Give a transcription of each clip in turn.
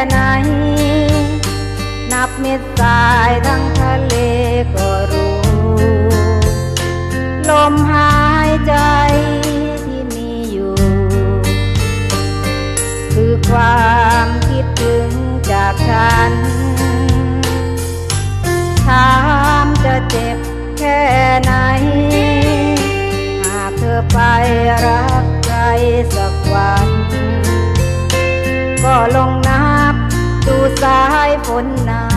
ค่ไหน นับเม็ดทรายทั้งทะเลก็รู้ ลมหายใจที่มีอยู่ คือความคิดถึงจากฉัน ถามจะเจ็บแค่ไหน หากเธอไปรักใครสักวัน ก็ลงายฝนหนา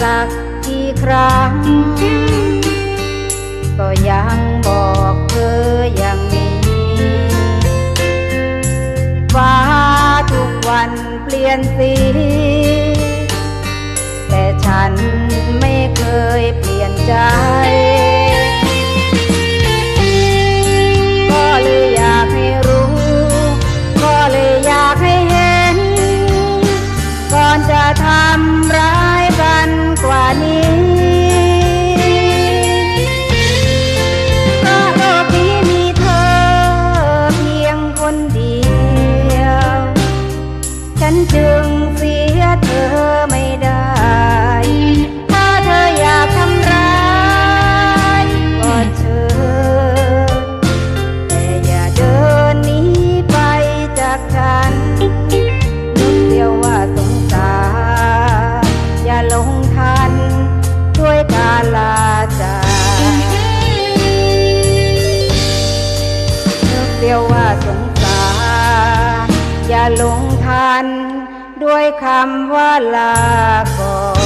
สักกี่ครั้ง ก็ยังบอกเธออย่างนี้ฟ้าทุกวันเปลี่ยนสี รียวว่าสงสาร อย่าหลงทัน ด้วยคำว่าลาก่อน